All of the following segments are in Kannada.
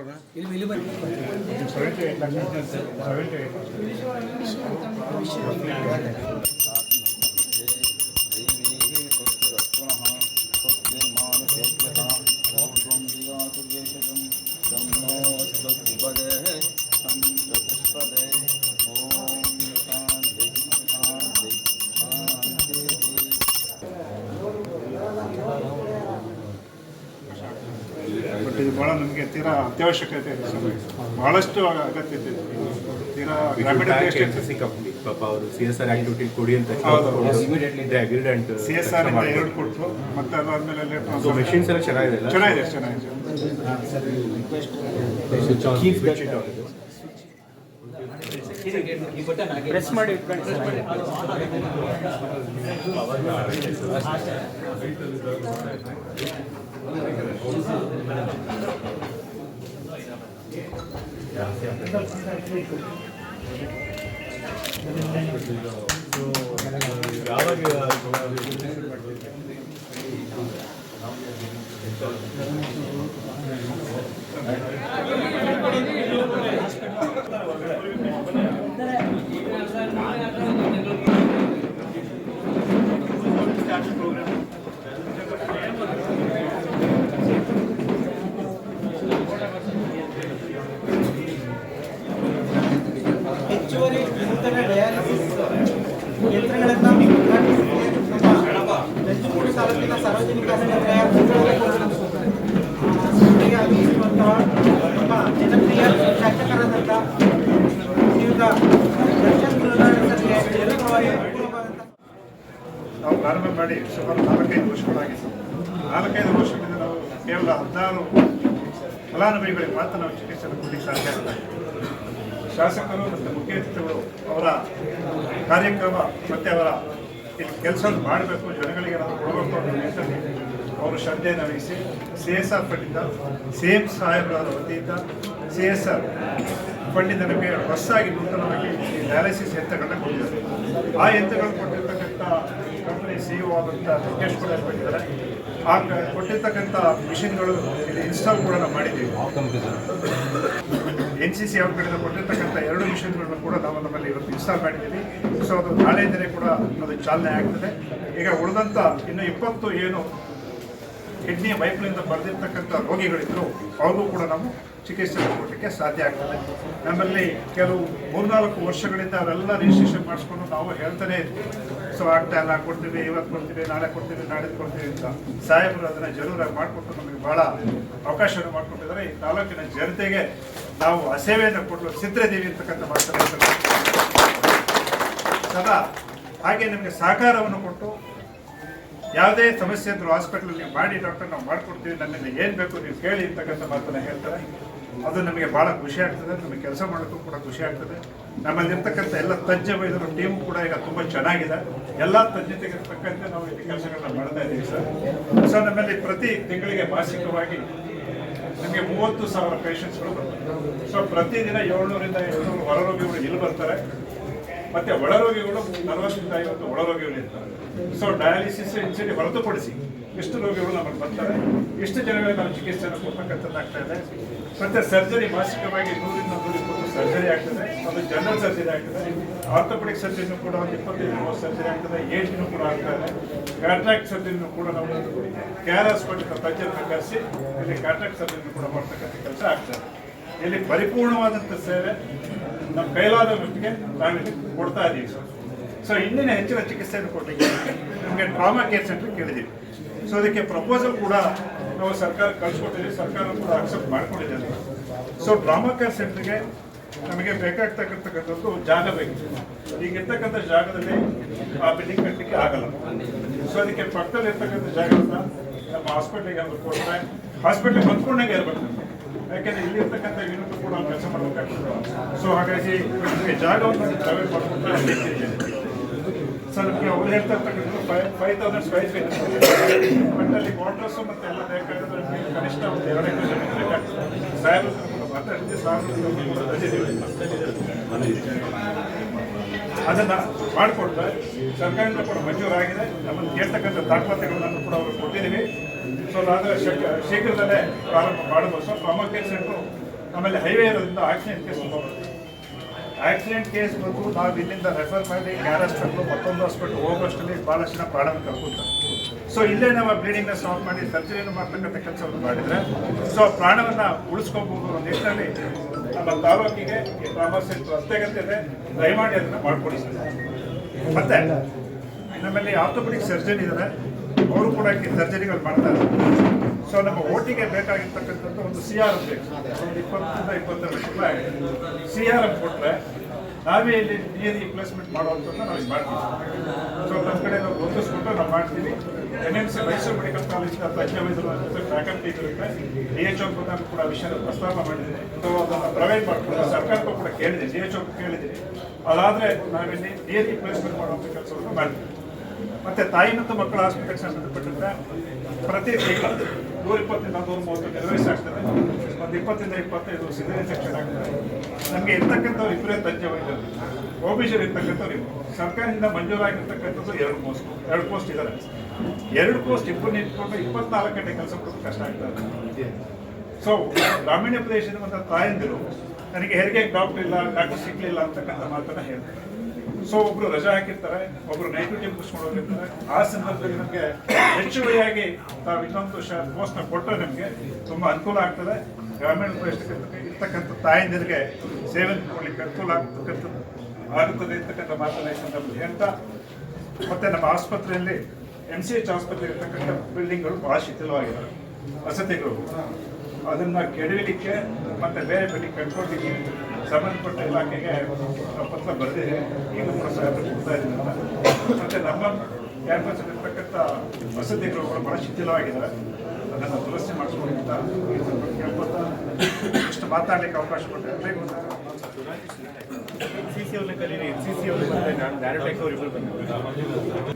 ಕಡೆ ನಿಲ್ಲಿಸ್ತೀರವ್ರ दैवीः ತೀರಾ ಅತ್ಯವಶ್ಯಕತೆ ಇದೆ ಬಹಳಷ್ಟು ಭಾಳಷ್ಟು ಅಗತ್ಯತೆ ಇದೆ. ತೀರಾ ಗ್ರಾಮೀಣ ಪ್ರದೇಶ ಸಿ ಕಂಪ್ನಿ. ಪಾಪ ಅವರು ಸಿ ಎಸ್ ಆರ್ ಆಕ್ಟಿವಿಟಿ ಕೊಡಿ ಅಂತ ಸಿ ಎಸ್ ಆರ್ ಇಂದ ಎರಡು ಕೊಟ್ಟರು ಮತ್ತೆ ಅದಾದ್ಮೇಲೆ ಮೆಷಿನ್ಸ್ ಎಲ್ಲ ಚೆನ್ನಾಗಿದೆ ಚೆನ್ನಾಗಿದೆ ಚೆನ್ನಾಗಿದೆ. ಪ್ರೆಸ್ ಮಾಡಿ. ಹೆಚ್ಚುವರಿ ನಾವು ಪ್ರಾರಂಭ ಮಾಡಿ ಸುಮಾರು ನಾಲ್ಕೈದು ವರ್ಷಗಳಾಗಿತ್ತು. ನಾಲ್ಕೈದು ವರ್ಷಗಳಿಂದ ನಾವು ಕೇವಲ ಹದಿನಾರು ಫಲಾನುಭವಿಗಳಿಗೆ ಮಾತ್ರ ನಾವು ಚಿಕಿತ್ಸೆ ಕೊಡಲಿಕ್ಕೆ ಸಾಧ್ಯ ಇಲ್ಲ ಶಾಸಕರು ಮತ್ತು ಮುಖ್ಯ ಅತಿಥಿಗಳು ಅವರ ಕಾರ್ಯಕ್ರಮ ಮತ್ತು ಅವರ ಇಲ್ಲಿ ಕೆಲಸವನ್ನು ಮಾಡಬೇಕು, ಜನಗಳಿಗೆ ನಾವು ಕೊಡಬೇಕು ಅನ್ನೋ ನಿಟ್ಟಿನಲ್ಲಿ ಅವರು ಶ್ರದ್ಧೆಯನ್ನು ವಹಿಸಿ, ಸಿ ಎಸ್ ಆರ್ ಫಂಡಿಂದ ಸಿ ಎಂ ವತಿಯಿಂದ ಸಿ ಎಸ್ ಆರ್ ಫಂಡಿಂದ ನಮಗೆ ಹೊಸದಾಗಿ ನೂತನವಾಗಿ ಡಯಾಲಿಸಿಸ್ ಯಂತ್ರಗಳನ್ನ ಕೊಟ್ಟಿದ್ದಾರೆ. ಆ ಯಂತ್ರಗಳು ಕೊಟ್ಟಿರ್ತಕ್ಕಂಥ ಕಂಪನಿ ಸಿ ಆದಂಥ ಕೂಡ ಬಂದಿದ್ದಾರೆ ಆ ಕೊಟ್ಟಿರ್ತಕ್ಕಂಥ ಮಿಷಿನ್ಗಳು ಇಲ್ಲಿ ಇನ್ಸ್ಟಾಲ್ ಕೂಡ ನಾವು ಮಾಡಿದ್ದೀವಿ. ಎನ್ ಸಿ ಸಿ ಅವ್ರ ಕಡೆಯಿಂದ ಕೊಟ್ಟಿರ್ತಕ್ಕಂಥ ಎರಡು ಮಿಷನ್ಗಳನ್ನು ಕೂಡ ನಾವು ನಮ್ಮಲ್ಲಿ ಇವತ್ತು ಇನ್ಸ್ಟಾಲ್ ಮಾಡಿದ್ದೀವಿ. ಸೊ ಅದು ನಾಳೆಯಿಂದಲೇ ಕೂಡ ಅದು ಚಾಲನೆ ಆಗ್ತದೆ. ಈಗ ಉಳಿದಂಥ ಇನ್ನು ಇಪ್ಪತ್ತು ಏನು ಕಿಡ್ನಿ ವೈಫಲ್ಯದಿಂದ ಬರೆದಿರ್ತಕ್ಕಂಥ ರೋಗಿಗಳಿದ್ರು, ಅವ್ರಿಗೂ ಕೂಡ ನಾವು ಚಿಕಿತ್ಸೆ ಕೊಡಲಿಕ್ಕೆ ಸಾಧ್ಯ ಆಗ್ತದೆ. ನಮ್ಮಲ್ಲಿ ಕೆಲವು ಮೂರ್ನಾಲ್ಕು ವರ್ಷಗಳಿಂದ ಅವರೆಲ್ಲ ರಿಜಿಸ್ಟ್ರೇಷನ್ ಮಾಡಿಸ್ಕೊಂಡು ನಾವು ಹೇಳ್ತಾನೆ ಇದ್ವಿ ಸೊ ಆಗ್ತಾ ಇಲ್ಲ, ಕೊಡ್ತೀವಿ, ಇವತ್ತು ಕೊಡ್ತೀವಿ, ನಾಳೆ ಕೊಡ್ತೀವಿ, ನಾಡಿದ್ದು ಕೊಡ್ತೀವಿ ಅಂತ ಸಾಹೇಬರು ಅದನ್ನು ಜರೂರಾಗಿ ಮಾಡಿಕೊಟ್ಟು ನಮಗೆ ಬಹಳ ಅವಕಾಶವನ್ನು ಮಾಡಿಕೊಟ್ಟಿದ್ದಾರೆ ಈ ತಾಲೂಕಿನ ಜನತೆಗೆ ನಾವು ಅಸೇವೆಯನ್ನು ಸೇವೆಯನ್ನು ಚಿತ್ರದೇವಿ ಅಂತಕ್ಕಂಥ ಮಾತನ್ನು ಹೇಳ್ತಾರೆ. ಸದಾ ಹಾಗೆ ನಿಮಗೆ ಸಹಕಾರವನ್ನು ಕೊಟ್ಟು ಯಾವುದೇ ಸಮಸ್ಯೆ ಇದ್ರೂ ಹಾಸ್ಪಿಟಲ್ ನೀವು ಮಾಡಿ ಡಾಕ್ಟರ್ ನಾವು ಮಾಡ್ಕೊಡ್ತೀವಿ, ನನ್ನಲ್ಲಿ ಏನು ಬೇಕು ನೀವು ಕೇಳಿ ಅಂತಕ್ಕಂಥ ಮಾತನ್ನ ಹೇಳ್ತಾರೆ ಅದು ನಮಗೆ ಭಾಳ ಖುಷಿ ಆಗ್ತದೆ, ನಮಗೆ ಕೆಲಸ ಮಾಡೋಕ್ಕೂ ಕೂಡ ಖುಷಿ ಆಗ್ತದೆ. ನಮ್ಮಲ್ಲಿರ್ತಕ್ಕಂಥ ಎಲ್ಲ ತಜ್ಞ ವೈದ್ಯರ ಟೀಮ್ ಕೂಡ ಈಗ ತುಂಬ ಚೆನ್ನಾಗಿದೆ. ಎಲ್ಲ ತಜ್ಞತೆಗೆ ತಕ್ಕಂತೆ ನಾವು ಇಲ್ಲಿ ಕೆಲಸಗಳನ್ನ ಮಾಡ್ತಾ ಇದ್ದೀವಿ ಸರ್. ಸೊ, ನಮ್ಮಲ್ಲಿ ಪ್ರತಿ ತಿಂಗಳಿಗೆ ಮಾಸಿಕವಾಗಿ ನಮಗೆ ಮೂವತ್ತು ಸಾವಿರ ಪೇಷಂಟ್ಸ್ಗಳು ಬರ್ತಾರೆ. ಸೊ, ಪ್ರತಿದಿನ ಏಳ್ನೂರಿಂದ ಏಳ್ನೂರು ಹೊರರೋಗಿಗಳು ಇಲ್ಲಿ ಬರ್ತಾರೆ. ಮತ್ತೆ ಒಳರೋಗಿಗಳು ನಲವತ್ತರಿಂದ ಐವತ್ತು ಒಳರೋಗಿಗಳು ಇರ್ತಾರೆ. ಸೊ ಡಯಾಲಿಸಿಸ್ ಇನ್ಸಿಡಿ ಹೊರತುಪಡಿಸಿ ಇಷ್ಟು ರೋಗಿಗಳು ನಮಗೆ ಬರ್ತಾರೆ, ಎಷ್ಟು ಜನಗಳಿಗೆ ನಾವು ಚಿಕಿತ್ಸೆಯನ್ನು ಕೊಡ್ತಕ್ಕಂಥದ್ದಾಗ್ತಾ ಇದೆ. ಮತ್ತೆ ಸರ್ಜರಿ ಮಾಸಿಕವಾಗಿ ನೂರಿಂದ ನೂರ ಇಪ್ಪತ್ತು ಸರ್ಜರಿ ಆಗ್ತದೆ, ಅದು ಜನರಲ್ ಸರ್ಜರಿ ಆಗ್ತದೆ. ಆರ್ಥೋಪೆಡಿಕ್ ಸರ್ಜರಿನೂ ಕೂಡ ಒಂದು ಇಪ್ಪತ್ತೈದು ಮೂವತ್ತು ಸರ್ಜರಿ ಆಗ್ತದೆ ಏಜ್ನೂ ಕೂಡ ಆಗ್ತಾ ಇದೆ. ಕ್ಯಾಟ್ರಾಕ್ಟ್ ಸರ್ಜರಿನೂ ಕೂಡ ನಾವು ಕೆ ಆರ್ ಹಾಸ್ಪಿಟಲ್ ತಜ್ಞರನ್ನ ಕರೆಸಿ, ಇಲ್ಲಿ ಕಾಂಟ್ರಾಕ್ಟ್ ಸರ್ಜರಿನೂ ಕೂಡ ಮಾಡ್ತಕ್ಕಂಥ ಕೆಲಸ ಆಗ್ತದೆ ಇಲ್ಲಿ ಪರಿಪೂರ್ಣವಾದಂಥ ಸೇವೆ ನಮ್ಮ ಕೈಲಾದ ಮಟ್ಟಿಗೆ ನಾವಿಲ್ಲಿ ಕೊಡ್ತಾ ಇದ್ದೀವಿ ಸೊ ಇನ್ನೇನು ಹೆಚ್ಚಿನ ಚಿಕಿತ್ಸೆಯನ್ನು ಕೊಟ್ಟಿದ್ದೀವಿ? ನಮಗೆ ಟ್ರಾಮಾ ಕೇರ್ ಸೆಂಟರ್ ಕೇಳಿದ್ದೀವಿ. ಸೊ ಅದಕ್ಕೆ ಪ್ರಪೋಸಲ್ ಕೂಡ ನಾವು ಸರ್ಕಾರ ಕಳಿಸ್ಕೊಟ್ಟಿದ್ದೀವಿ. ಸರ್ಕಾರ ಕೂಡ ಅಕ್ಸೆಪ್ಟ್ ಮಾಡ್ಕೊಂಡಿದೆ ಸೊ ಡ್ರಾಮಾ ಕೇರ್ ಸೆಂಟರ್ಗೆ ನಮಗೆ ಬೇಕಾಗ್ತಕ್ಕಂಥಕ್ಕಂಥದ್ದು ಜಾಗ ಬೇಕು ಈಗ ಇರ್ತಕ್ಕಂಥ ಜಾಗದಲ್ಲಿ ಆ ಬಿಲ್ಡಿಂಗ್ ಕಟ್ಟಲಿಕ್ಕೆ ಆಗಲ್ಲ. ಸೊ ಅದಕ್ಕೆ ಪಕ್ಕದಲ್ಲಿ ಇರ್ತಕ್ಕಂಥ ನಮ್ಮ ಹಾಸ್ಪಿಟ್ಲಿಗೆ ಅದು ಕೊಟ್ಟರೆ ಹಾಸ್ಪಿಟ್ಲಿಗೆ ಹೊಂದ್ಕೊಂಡಂಗೆ ಇರಬೇಕು. ಯಾಕೆಂದ್ರೆ ಇಲ್ಲಿ ಇರ್ತಕ್ಕಂಥ ಯೂನಿಟ್ ಕೂಡ ಕೆಲಸ ಮಾಡಬೇಕಾಗ್ತದೆ. ಸೊ ಹಾಗಾಗಿ ಜಾಗವನ್ನು ಪ್ರೈವೇಟ್ ಮಾಡ್ಕೊಂಡ್ರೆ ಸರ್. ಅವ್ರು ಹೇಳ್ತಾ ಇರ್ತಕ್ಕಂಥದ್ದು ಫೈವ್ ಫೈವ್ ತೌಸಂಡ್ ಮತ್ತೆ ಎಲ್ಲ ಕನಿಷ್ಠ ಒಂದು ಎರಡು ಅದನ್ನ ಸರ್ಕಾರದಿಂದ ಕೂಡ ಮಂಜೂರಾಗಿದೆ. ನಮ್ಮನ್ನು ಕೇಳ್ತಕ್ಕಂಥ ದಾಖಲಾತಿಗಳನ್ನು ಕೂಡ ಅವರು ಕೊಟ್ಟಿದ್ದೀವಿ. ಸೊ ಆದರೆ ಶೀಘ್ರ- ಶೀಘ್ರದಲ್ಲೇ ಪ್ರಾರಂಭ ಮಾಡಬಹುದು. ಸೊ ಕೇರ್ ಸೆಂಟ್ರು ಆಮೇಲೆ ಹೈವೇ ಇರೋದ್ರಿಂದ ಆಕ್ಸಿಡೆಂಟ್ ಕೇಸ್ ಆಕ್ಸಿಡೆಂಟ್ ಕೇಸ್ ಬಂದು ನಾವು ಇಲ್ಲಿಂದ ರೆಫರ್ ಮಾಡಿ ಕ್ಯಾರ್ ಹಾಸ್ಪಿಟ್ಲು ಮತ್ತೊಂದು ಹಾಸ್ಪಿಟ್ಲ್ ಹೋಗೋಷ್ಟರಲ್ಲಿ ಭಾಳಷ್ಟು ಜನ ಪ್ರಾಣ ಕಳ್ಕೊತಾರೆ ಸೊ ಇಲ್ಲೇ ನಾವು ಬ್ಲೀಡಿಂಗ್ನ ಸ್ಟಾಪ್ ಮಾಡಿ ಸರ್ಜರಿಯನ್ನು ಮಾಡ್ತಕ್ಕಂಥ ಕೆಲಸವನ್ನು ಮಾಡಿದರೆ ಸೊ ಪ್ರಾಣವನ್ನು ಉಳಿಸ್ಕೋಬಹುದು ಅನ್ನೋ ನಿಟ್ಟಿನಲ್ಲಿ ನಮ್ಮ ತಾಲೂಕಿಗೆ ಈ ಟ್ರಾಮಾ ಅತ್ಯಗತ್ಯ ಇದೆ. ದಯಮಾಡಿ ಅದನ್ನು ಮಾಡಿಕೊಡಿ ಸರ್. ಮತ್ತೆ, ನಮ್ಮಲ್ಲಿ ಆರ್ಥೋಪೆಡಿಕ್ ಸರ್ಜನ್ ಇದ್ದಾರೆ ಅವರು ಕೂಡ ಸರ್ಜರಿಗಳು ಮಾಡ್ತಾರೆ. ಸೊ ನಮ್ಮ ಓಟಿಗೆ ಬೇಕಾಗಿರ್ತಕ್ಕಂಥದ್ದು ಒಂದು ಸಿ ಆರ್ ಎಫ್ ಬೇಕು ಇಪ್ಪತ್ತರಿಂದ ಇಪ್ಪತ್ತೆರಡು ರೂಪಾಯಿ ಸಿ ಆರ್ ಎಫ್ ಕೊಟ್ಟರೆ ನಾವೇ ಇಲ್ಲಿ ನಿಯರ್ ರಿಪ್ಲೇಸ್ಮೆಂಟ್ ಮಾಡುವಂಥದ್ದು ನಾವು ಮಾಡ್ತೀವಿ. ಸೊ ನಮ್ಮ ಕಡೆ ನಾವು ಹೊಂದಿಸ್ಬಿಟ್ಟು ನಾವು ಮಾಡ್ತೀವಿ. N M C Mysuru medical ವೈದ್ಯರ ಜೊತೆ ಫ್ಯಾಕಲ್ಟಿ ಇರುತ್ತೆ. ಡಿ ಎಚ್ ಒ ಕೂಡ ವಿಷಯ ಪ್ರಸ್ತಾಪ ಮಾಡಿದ್ದೀನಿ ಸೊ ಅದನ್ನು ಪ್ರೊವೈಡ್ ಮಾಡಿಕೊಂಡು ಸರ್ಕಾರಕ್ಕೂ ಕೂಡ ಕೇಳಿದೆ ಡಿ ಎಚ್ ಒ ಕೇಳಿದ್ದೀನಿ ಅದಾದರೆ ನಾವಿಲ್ಲಿ ನಿಯರ್ ರಿಪ್ಲೇಸ್ಮೆಂಟ್ ಮಾಡುವಂಥ ಕೆಲಸವನ್ನು ಮಾಡ್ತೀವಿ. ಮತ್ತೆ ತಾಯಿ ಮತ್ತು ಮಕ್ಕಳ ಆಸ್ಪತ್ರೆಗೆ ಸಂಬಂಧಪಟ್ಟಂತೆ ಪ್ರತಿ ತಿಂಗಳು ನೂರ ಇಪ್ಪತ್ತರಿಂದ ನೂರ ಮೂವತ್ತು ಡೆಲಿವರೀಸ್ ಆಗ್ತದೆ. ಒಂದು ಇಪ್ಪತ್ತರಿಂದ ಇಪ್ಪತ್ತೈದು ಸಿದರಿ ಇನ್ಫೆಕ್ಷನ್ ಆಗ್ತದೆ. ನಮಗೆ ಇರ್ತಕ್ಕಂಥವ್ರು ಇಬ್ಬರೇ ತಜ್ಞ ವೈದ್ಯರು ಓಬಿಜರ್ ಇರ್ತಕ್ಕಂಥವ್ರು ಇಬ್ಬರು. ಸರ್ಕಾರದಿಂದ ಮಂಜೂರಾಗಿರ್ತಕ್ಕಂಥದ್ದು ಎರಡು ಪೋಸ್ಟ್ ಎರಡು ಪೋಸ್ಟ್ ಇದ್ದಾರೆ. ಎರಡು ಪೋಸ್ಟ್ ಇಬ್ಬರು ನಿಂತ್ಕೊಂಡು ಇಪ್ಪತ್ನಾಲ್ಕು ಗಂಟೆ ಕೆಲಸ ಕೊಡೋದು ಕಷ್ಟ ಆಗ್ತದೆ ಸೊ ಗ್ರಾಮೀಣ ಪ್ರದೇಶದ ಒಂದು ತಾಯಂದಿರು, ನನಗೆ ಹೆರಿಗೆ ಡಾಕ್ಟರ್ ಇಲ್ಲ ಡಾಕ್ಟರ್ ಸಿಗ್ಲಿಲ್ಲ ಅಂತಕ್ಕಂಥ ಮಾತನ್ನು ಹೇಳ್ತಾರೆ. ಸೊ ಒಬ್ರು ರಜಾ ಹಾಕಿರ್ತಾರೆ, ಒಬ್ರು ನೈಟ್ ಡ್ಯೂಟಿ ಮುಗಿಸ್ಕೊಂಡು ಹೋಗಿರ್ತಾರೆ ಆ ಸಂದರ್ಭದಲ್ಲಿ ನಮಗೆ ಹೆಚ್ಚುವರಿಯಾಗಿ ತಾವು ಇನ್ನೊಂದು ಪೋಸ್ಟ್ನ ಕೊಟ್ಟರೆ ನಮಗೆ ತುಂಬ ಅನುಕೂಲ ಆಗ್ತದೆ. ಗ್ರಾಮೀಣ ಪ್ರದೇಶಕ್ಕೆ ಇರ್ತಕ್ಕಂಥ ತಾಯಂದಿರಿಗೆ ಸೇವೆ ಕೊಡ್ಲಿಕ್ಕೆ ಅನುಕೂಲ ಆಗ್ತಕ್ಕಂಥದ್ದು, ಆಗುತ್ತದೆ ಇರ್ತಕ್ಕಂಥ ಮಾತನ್ನ ಈ ಸಂದರ್ಭದಲ್ಲಿ ಹೇಳ್ತಾ, ಮತ್ತೆ ನಮ್ಮ ಆಸ್ಪತ್ರೆಯಲ್ಲಿ ಎಂ ಸಿ ಎಚ್ ಆಸ್ಪತ್ರೆ ಇರ್ತಕ್ಕಂಥ ಬಿಲ್ಡಿಂಗ್ಗಳು ಬಹಳ ಶಿಥಿಲವಾಗಿದೆ ವಸತಿಗಳು ಅದನ್ನ ಕೆಡವಿಲಿಕ್ಕೆ ಮತ್ತೆ ಬೇರೆ ಬಿಲ್ಡಿಂಗ್ ಕಟ್ಕೊಳ್ಲಿಕ್ಕೆ ಸಂಬಂಧಪಟ್ಟ ಇಲಾಖೆಗೆ ಪತ್ರ ಬರೆದಿದೆ. ಈಗ ಕೊಡ್ತಾ ಇದ್ದೀನಿ ಅಂತ. ಮತ್ತೆ ನಮ್ಮ ಕ್ಯಾಂಪಸ್ ಇರ್ತಕ್ಕಂಥ ವಸತಿಗಳು ಕೂಡ ಬಹಳ ಶಿಥಿಲವಾಗಿದ್ದಾವೆ ಅದನ್ನು ದುರಸ್ತಿ ಮಾಡಿಸ್ಕೊಂಡಿದ್ದ ಅಂತ ಈ ಸಂದರ್ಭದಲ್ಲಿ ಕೇಳ್ಕೊತಾ ಇಷ್ಟು ಮಾತಾಡಲಿಕ್ಕೆ ಅವಕಾಶ ಕೊಟ್ಟರೆ ಎಲ್ಲರಿಗೂ ಸಿ ಸಿ ಅವ್ರನ್ನ ಕಲೀರಿ ಸಿ ಸಿ ಅವ್ರಿಗೆ ಬಂದರೆ ನಾನು ಡೈರೆಕ್ಟ್ ಅವ್ರಿಗೆ ಇಬ್ಬರು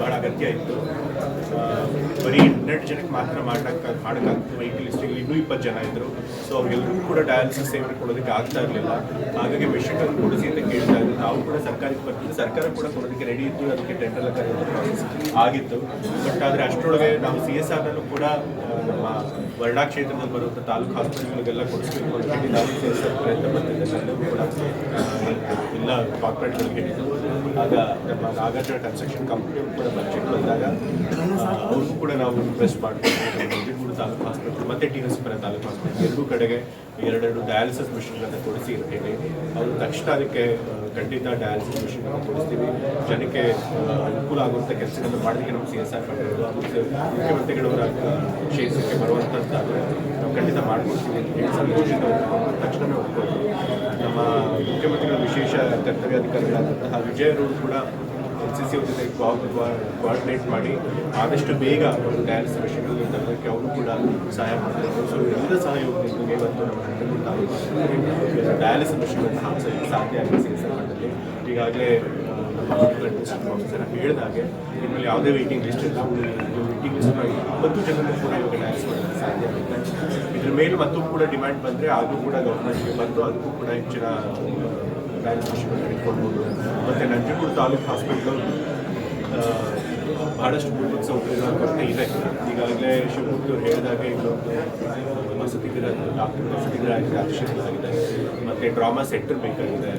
ಭಾಳ ಅಗತ್ಯ ಇತ್ತು ಬರೀ ಹನ್ನೆರಡು ಜನಕ್ಕೆ ಮಾತ್ರ ಮಾಡೋಕ್ಕೆ ಮಾಡೋಕ್ಕಾಗ್ತದೆ ವೈಕಲ್ ಲಿಸ್ಟಿಗೆ ಇನ್ನೂ ಇಪ್ಪತ್ತು ಜನ ಇದ್ದರು ಸೊ ಅವ್ರಿಗೆಲ್ಲರೂ ಕೂಡ ಡಯಾಲಿಸಿಸ್ ಸೇವೆ ಕೊಡೋದಕ್ಕೆ ಆಗ್ತಾ ಇರಲಿಲ್ಲ. ಹಾಗಾಗಿ ಮೆಷಿನ್ ಕೊಡಿಸಿ ಅಂತ ಕೇಳ್ತಾ ಇದ್ರು. ನಾವು ಕೂಡ ಸರ್ಕಾರಕ್ಕೆ ಬರ್ತೀವಿ. ಸರ್ಕಾರ ಕೂಡ ಕೊಡೋದಕ್ಕೆ ರೆಡಿ ಇತ್ತು. ಅದಕ್ಕೆ ಟೆಂಡರ್ ಕರೆಯೋದು ಆಗಿತ್ತು. ಬಟ್ ಆದರೆ ಅಷ್ಟರೊಳಗೆ ನಾವು ಸಿ ಎಸ್ ಆರ್ನಲ್ಲೂ ಕೂಡ ನಮ್ಮ ವರ್ಣಾ ಕ್ಷೇತ್ರದಲ್ಲಿ ಬರುವಂಥ ತಾಲೂಕು ಹಾಸ್ಪಿಟಲ್ಗಳಿಗೆಲ್ಲ ಕೊಡಿಸ್ಬೇಕು ಅಂತ ಹೇಳಿ ನಾವು ಪ್ರಯತ್ನ ಎಲ್ಲ ಕಾರ್ಪೊರೇಟ್ಗಳಿಗೆ ಆಗ ನಮ್ಮ ನಾಗಾರ್ಜುನ ಕನ್ಸ್ಟ್ರಕ್ಷನ್ ಕಂಪ್ನಿ ಕೂಡ ಬಜೆಟ್ ಬಂದಾಗ ಅವ್ರಿಗೂ ಕೂಡ ನಾವು ಇನ್ವೆಸ್ಟ್ ನಂಜನಗೂಡು ತಾಲೂಕು ಹಾಸ್ಪಿಟಲ್ ಮತ್ತು ಟಿ ಎಸ್ ಪರ ತಾಲೂಕು ಹಾಸ್ಪಿಟಲ್ ಎರಡೂ ಕಡೆಗೆ ಎರಡೆರಡು ಡಯಾಲಿಸಿಸ್ ಮಿಷನ್ಗಳನ್ನು ಕೊಡಿಸಿ ಇರ್ತೀವಿ. ಅವರು ತಕ್ಷಣ ಅದಕ್ಕೆ ಖಂಡಿತ ಡಯಾಲಿಸಿಸ್ ಮಿಷನ್ ಕೊಡಿಸ್ತೀವಿ. ಜನಕ್ಕೆ ಅನುಕೂಲ ಆಗುವಂಥ ಕೆಲಸಗಳನ್ನು ಮಾಡೋದಕ್ಕೆ ನಮ್ಮ ಸಿ ಎಸ್ ಆರ್ ಮತ್ತು ಮುಖ್ಯಮಂತ್ರಿಗಳವರ ಕ್ಷೇತ್ರಕ್ಕೆ ಬರುವಂಥದ್ದಾದರೆ ನಾವು ಖಂಡಿತ ಮಾಡ್ಕೊಡ್ತೀವಿ ಸಂತೋಷದ ತಕ್ಷಣ ಒಪ್ಕೊಂಡು ನಮ್ಮ ಮುಖ್ಯಮಂತ್ರಿಗಳ ವಿಶೇಷ ಕರ್ತವ್ಯಾಧಿಕಾರಿಗಳಾದಂತಹ ವಿಜಯರು ಕೂಡ ಎನ್ ಸಿ ಸಿ ಜೊತೆ ಕೋಆರ್ಡಿನೇಟ್ ಮಾಡಿ ಆದಷ್ಟು ಬೇಗ ಒಂದು ಡಯಾಲಿಸಿಸ್ ಮೆಷಿನ್ಗಳು ತರೋದಕ್ಕೆ ಅವರು ಕೂಡ ಸಹಾಯ ಮಾಡ್ತಾರೆ ಸೊ ಎಲ್ಲರ ಸಹಯೋಗದಿಂದ ಇವತ್ತು ನಮ್ಮ ನಂಜನಗೂಡು ತಾಲೂಕು ಡಯಾಲಿಸ್ ಡಯಾಲಿಸಿಸ್ ಹಾಕಿಸೋದಕ್ಕೆ ಸಾಧ್ಯ ಆಗಿದೆ ಸಿ ಎಸ್ ಈಗಾಗಲೇ ಆಫೀಸರ್ ಹೇಳಿದಾಗೆ ನಿಮ್ಮಲ್ಲಿ ಯಾವುದೇ ವೆಯ್ಟಿಂಗ್ ಲಿಸ್ಟ್ ಇಲ್ಲ ವೆಯ್ಟಿಂಗ್ ಲಿಸ್ಟ್ ಇಪ್ಪತ್ತು ಜನರು ಕೂಡ ಇವಾಗ ಡಯಾಲಿಸ್ ಮಾಡೋಕ್ಕೆ ಸಾಧ್ಯ ಆಗುತ್ತೆ. ಇದ್ರ ಮೇಲೆ ಮತ್ತೂ ಕೂಡ ಡಿಮ್ಯಾಂಡ್ ಬಂದರೆ ಅದು ಕೂಡ ಗೌರ್ಮೆಂಟ್ಗೆ ಬಂದು ಅದಕ್ಕೂ ಕೂಡ ಹೆಚ್ಚಿನ ಡಯಾಲಿಸಿಸ್ ಮಿಷನ್ ಇಟ್ಕೊಳ್ಬೋದು ಮತ್ತು ನಂಜನಗೂಡು ತಾಲೂಕು ಹಾಸ್ಪಿಟ್ಲಲ್ಲಿ ಭಾಳಷ್ಟು ಮೂಲಭೂತ ಸೌಕರ್ಯಗಳ ಕೊರತೆ ಇದೆ. ಈಗಾಗಲೇ ಶಿವಮೂರ್ತಿ ಅವರು ಹೇಳಿದಾಗ ಇಲ್ಲೊಂದು ವಸತಿಗೃಹ ಡಾಕ್ಟರ್ ವಸತಿಗೃಹ ಆಗಿದೆ ಅಧಿಶೀಲರಾಗಿದೆ ಮತ್ತು ಡ್ರಾಮಾ ಸೆಂಟರ್ ಬೇಕಾಗಿದೆ.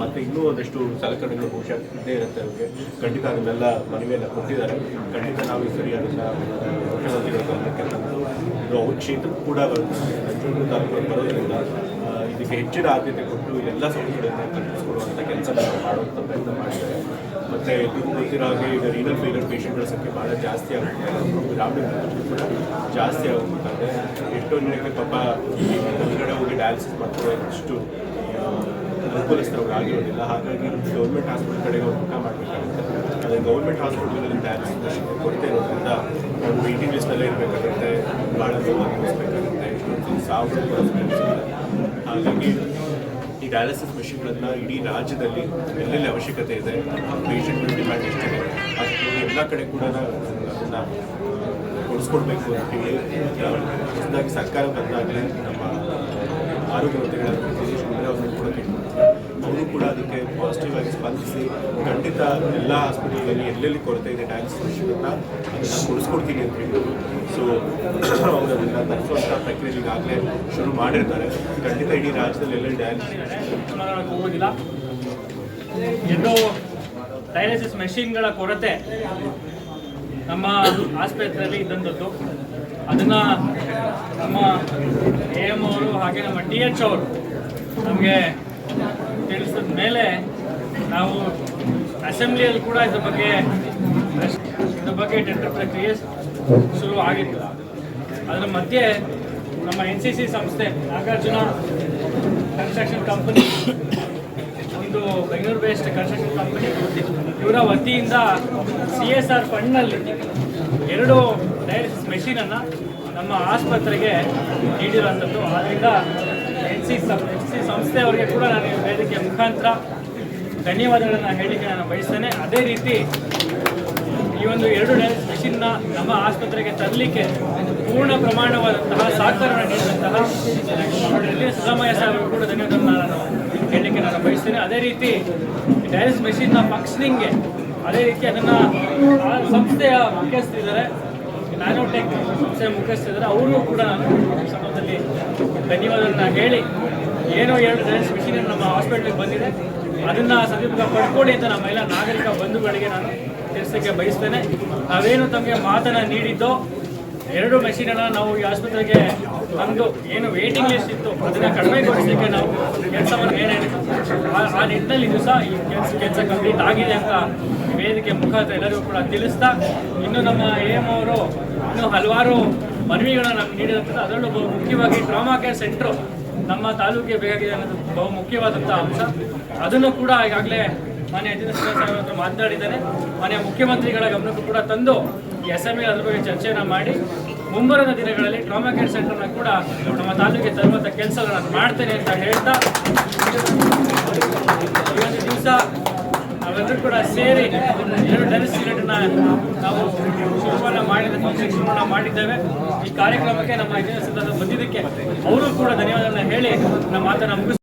ಮತ್ತು ಇನ್ನೂ ಒಂದಷ್ಟು ಸಲಕರಣೆಗಳು ಬಹುಶಃ ಇದ್ದೇ ಇರುತ್ತೆ ಅವ್ರಿಗೆ. ಖಂಡಿತ ಅದನ್ನೆಲ್ಲ ಮನವಿಯನ್ನು ಕೊಟ್ಟಿದ್ದಾರೆ. ಖಂಡಿತ ನಾವು ಈ ಸರಿ ಅದನ್ನು ಮುಖ್ಯಮಂತ್ರಿಗಳ ಗಮನಕ್ಕೆ ಅವ್ರ ಕೂಡ ಬರುತ್ತೆ. ತಾಲೂಕು ಬರೋದ್ರಿಂದ ಇದಕ್ಕೆ ಹೆಚ್ಚಿನ ಆದ್ಯತೆ ಕೊಟ್ಟು ಎಲ್ಲ ಸಮಸ್ಯೆಗಳನ್ನು ಕಲ್ಪಿಸ್ಕೊಡುವಂಥ ಕೆಲಸ ಮಾಡುವಂಥ ಪ್ರಯತ್ನ ಮಾಡಿದ್ದಾರೆ. ಮತ್ತು ಎಲ್ರಿಗೂ ಗೊತ್ತಿರೋ ಹಾಗೆ ಈಗ ರೀನಲ್ ಫೇಲರ್ ಪೇಷಂಟ್ಗಳ ಸಂಖ್ಯೆ ಭಾಳ ಜಾಸ್ತಿ ಆಗುತ್ತೆ. ಗ್ರಾಮೀಣ ಕೂಡ ಜಾಸ್ತಿ ಆಗುತ್ತೆ ಎಷ್ಟೊಂದು ಜನಕ್ಕೆ ಪಾಪ ಹೊರಗಡೆ ಹೋಗಿ ಡಯಾಲಿಸಿಸ್ ಮಾಡ್ಕೊಳ್ಳೋಷ್ಟು ಅನುಕೂಲಿಸ್ತವ್ರು ಆಗಿರೋದಿಲ್ಲ. ಹಾಗಾಗಿ ಗೌರ್ಮೆಂಟ್ ಹಾಸ್ಪಿಟಲ್ ಕಡೆಗೆ ಅವ್ರು ಮುಖ ಮಾಡಬೇಕಾಗುತ್ತೆ. ಅದೇ ಗೌರ್ಮೆಂಟ್ ಹಾಸ್ಪಿಟಲಲ್ಲಿ ಡಯಾಲಿಸಿಸ್ ಕೊರತೆ ಇರೋದ್ರಿಂದ ಅವ್ರು ವೇಟಿಂಗ್ ಲಿಸ್ಟಲ್ಲೇ ಇರಬೇಕಾಗುತ್ತೆ. ಭಾಳ ನೋವು ಅನುಭವಿಸ್ಬೇಕಾಗುತ್ತೆ ಇಷ್ಟೊಂದು ಸಾವಿರ. ಹಾಗಾಗಿ ಈ ಡಯಾಲಿಸಿಸ್ ಮೆಷಿನ್ಗಳನ್ನು ಇಡೀ ರಾಜ್ಯದಲ್ಲಿ ಎಲ್ಲೆಲ್ಲಿ ಅವಶ್ಯಕತೆ ಇದೆ ಪೇಷಂಟ್ ಡಿಮ್ಯಾಂಡ್ ಎಷ್ಟಿದೆ ಅಷ್ಟು ಎಲ್ಲ ಕಡೆ ಕೂಡ ಅದನ್ನು ಕೊಡಿಸ್ಕೊಡ್ಬೇಕು ಅಂತ ಹೇಳಿ ಹೊಸದಾಗಿ ಸರ್ಕಾರ ಬಂದಾಗಲೇ ನಮ್ಮ ಆರೋಗ್ಯ ಮಂತ್ರಿಗಳ ಸತೀಶ್ ಕುಮಾರ್ ಅವ್ರನ್ನು ಕೂಡ ಅವರು ಕೂಡ ಅದಕ್ಕೆ ಪಾಸಿಟಿವ್ ಆಗಿ ಸ್ಪಂದಿಸಿ, ಖಂಡಿತ ಎಲ್ಲ ಹಾಸ್ಪಿಟಲ್ಗಳಲ್ಲಿ ಎಲ್ಲೆಲ್ಲಿ ಕೊರತೆ ಇದೆ ಡಯಾಲಿಸಿಸ್ ಮೆಷಿನನ್ನು ಅದನ್ನು ಕೊಡಿಸ್ಕೊಡ್ತೀನಿ ಅಂತ ಹೇಳಿದ್ರು ಸೊ ಅವರು ಅದನ್ನು ತರಿಸುವಂಥ ಪ್ರಕ್ರಿಯೆ ಈಗಾಗಲೇ ಶುರು ಮಾಡಿರ್ತಾರೆ. ಖಂಡಿತ ಇಡೀ ರಾಜ್ಯದಲ್ಲಿ ಎಲ್ಲ ಡಯಾಲಿಸಿಸ್ ಎಲ್ಲೋ ಡಯಾಲಿಸಿಸ್ ಮೆಷಿನ್ಗಳ ಕೊರತೆ ನಮ್ಮ ಆಸ್ಪತ್ರೆಯಲ್ಲಿ ಇದ್ದಂಥದ್ದು. ಅದನ್ನು ನಮ್ಮ ಎ ಎಂ ಅವರು ಹಾಗೆ ನಮ್ಮ ಟಿ ಎಚ್ ಅವರು ನಮಗೆ ತಿಳಿಸಿದ ಮೇಲೆ ನಾವು ಅಸೆಂಬ್ಲಿಯಲ್ಲಿ ಕೂಡ ಇದ್ರ ಬಗ್ಗೆ ಇದ್ರ ಬಗ್ಗೆ ಟೆಂಡರ್ ಪ್ರಕ್ರಿಯೆ ಶುರು ಆಗಿತ್ತು. ಅದರ ಮಧ್ಯೆ ನಮ್ಮ ಎನ್ ಸಿ ಸಿ ಸಂಸ್ಥೆ, ನಾಗಾರ್ಜುನ ಕನ್ಸ್ಟ್ರಕ್ಷನ್ ಕಂಪನಿ, ಒಂದು ಬೆಂಗಳೂರು ಬೇಸ್ಡ್ ಕನ್ಸ್ಟ್ರಕ್ಷನ್ ಕಂಪನಿ ಇವರ ವತಿಯಿಂದ ಸಿ ಎಸ್ ಆರ್ ಫಂಡ್ನಲ್ಲಿ ಎರಡು ಡಯಾಲಿಸಿಸ್ ಮೆಷಿನನ್ನು ನಮ್ಮ ಆಸ್ಪತ್ರೆಗೆ ನೀಡಿರುವಂಥದ್ದು. ಆದ್ದರಿಂದ ಎನ್ ಸಿ ಎನ್ ಸಿ ಸಂಸ್ಥೆಯವರಿಗೆ ಕೂಡ ನಾನು ವೇದಿಕೆ ಮುಖಾಂತರ ಧನ್ಯವಾದಗಳನ್ನು ಹೇಳಲಿಕ್ಕೆ ನಾನು ಬಯಸ್ತೇನೆ. ಅದೇ ರೀತಿ ಈ ಒಂದು ಎರಡು ಡ್ಯಾನ್ಸ್ ಮಿಷಿನ್ನ ನಮ್ಮ ಆಸ್ಪತ್ರೆಗೆ ತರಲಿಕ್ಕೆ ಪೂರ್ಣ ಪ್ರಮಾಣವಾದಂತಹ ಸಹಕಾರವನ್ನು ನೀಡಿದಂತಹ ಸಿದ್ದರಾಮಯ್ಯ ಸಾಹೇಬರು ಕೂಡ ಧನ್ಯವಾದಗಳನ್ನು ನಾನು ಹೇಳಲಿಕ್ಕೆ ನಾನು ಬಯಸ್ತೇನೆ. ಅದೇ ರೀತಿ ಡ್ಯಾನ್ಸ್ ಮೆಷಿನ್ನ ಫಂಕ್ಷನಿಂಗ್ಗೆ ಅದೇ ರೀತಿ ಅದನ್ನು ಸಂಸ್ಥೆಯ ಮುಖ್ಯಸ್ಥರಿದ್ದಾರೆ. ನ್ಯಾನೋಟೆಕ್ ಸಂಸ್ಥೆಯ ಮುಖ್ಯಸ್ಥರಿದ್ದಾರೆ ಅವ್ರಿಗೂ ಕೂಡ ನಾನು ಸಂದರ್ಭದಲ್ಲಿ ಧನ್ಯವಾದಗಳನ್ನ ಹೇಳಿ ಏನೋ ಎರಡು ಡಯಾಲಿಸಿಸ್ ಮಿಷಿನ್ ನಮ್ಮ ಹಾಸ್ಪಿಟ್ಲಿಗೆ ಬಂದಿದೆ. ಅದನ್ನು ಸದುಪಯೋಗ ಪಡ್ಕೊಳ್ಳಿ ಅಂತ ನಮ್ಮ ಎಲ್ಲ ನಾಗರಿಕ ಬಂಧುಗಳಿಗೆ ನಾನು ತಿಳಿಸೋಕ್ಕೆ ಬಯಸ್ತೇನೆ. ನಾವೇನು ತಮಗೆ ಮಾತನ್ನ ನೀಡಿದ್ದೋ ಎರಡು ಮೆಷಿನನ್ನು ನಾವು ಈ ಆಸ್ಪತ್ರೆಗೆ ತಂದು ಏನು ವೇಟಿಂಗ್ ಲಿಸ್ಟ್ ಇತ್ತು, ಅದನ್ನ ಕಡಿಮೆಗೊಳಿಸಲಿಕ್ಕೆ ನಾವು ಕೆಲಸವನ್ನು ಏನೇನಿತ್ತು ಆ- ನಿಟ್ಟಿನಲ್ಲಿ ಇದು ಸಹ ಈ ಕೆಲಸ ಕೆಲಸ ಕಂಪ್ಲೀಟ್ ಆಗಿದೆ ಅಂತ ವೇದಿಕೆ ಮುಖಾಂತರ ಎಲ್ಲರಿಗೂ ಕೂಡ ತಿಳಿಸ್ತಾ, ಇನ್ನು ನಮ್ಮ ಎ ಎಂ ಅವರು ಇನ್ನೂ ಹಲವಾರು ಮನವಿಗಳನ್ನು ನಮ್ಗೆ ನೀಡಿದಂಥ ಅದರಲ್ಲೂ ಬಹು ಮುಖ್ಯವಾಗಿ ಟ್ರಾಮಾ ಕೇರ್ ಸೆಂಟ್ರು ನಮ್ಮ ತಾಲೂಕಿಗೆ ಬೇಕಾಗಿದೆ ಅನ್ನೋದು ಬಹು ಮುಖ್ಯವಾದಂಥ ಅಂಶ. ಅದನ್ನು ಕೂಡ ಈಗಾಗಲೇ ಮಾನ್ಯ ಅಜಿತ ಸಾಹೇಬ್ ಹತ್ರ ಮಾತನಾಡಿದ್ದಾರೆ. ಮಾನ್ಯ ಮುಖ್ಯಮಂತ್ರಿಗಳ ಗಮನಕ್ಕೂ ಕೂಡ ತಂದು ಎಸ್ ಎಂ ಎ ಅದ್ರ ಬಗ್ಗೆ ಚರ್ಚೆಯನ್ನು ಮಾಡಿ ಮುಂಬರುವ ದಿನಗಳಲ್ಲಿ ಟ್ರಾಮಾ ಕೇರ್ ಸೆಂಟರ್ನ ಕೂಡ ನಮ್ಮ ತಾಲೂಕಿಗೆ ತರುವಂಥ ಕೆಲಸಗಳನ್ನು ಮಾಡ್ತೇನೆ ಅಂತ ಹೇಳ್ತಾ ಒಂದು ದಿವಸ ನಾವೆಲ್ಲರೂ ಕೂಡ ಸೇರಿ ಎರಡು ಡೈರೆಕ್ಟ್ ಯೂನಿಟ್ನ ನಾವು ಶುರುವನ್ನ ಮಾಡಿದ ಶುರುವನ್ನ ಮಾಡಿದ್ದೇವೆ. ಈ ಕಾರ್ಯಕ್ರಮಕ್ಕೆ ನಮ್ಮ ಅಜಿತ ಬಂದಿದ್ದಕ್ಕೆ ಅವರು ಕೂಡ ಧನ್ಯವಾದಗಳನ್ನ ಹೇಳಿ ನಮ್ಮ ಮಾತನ್ನ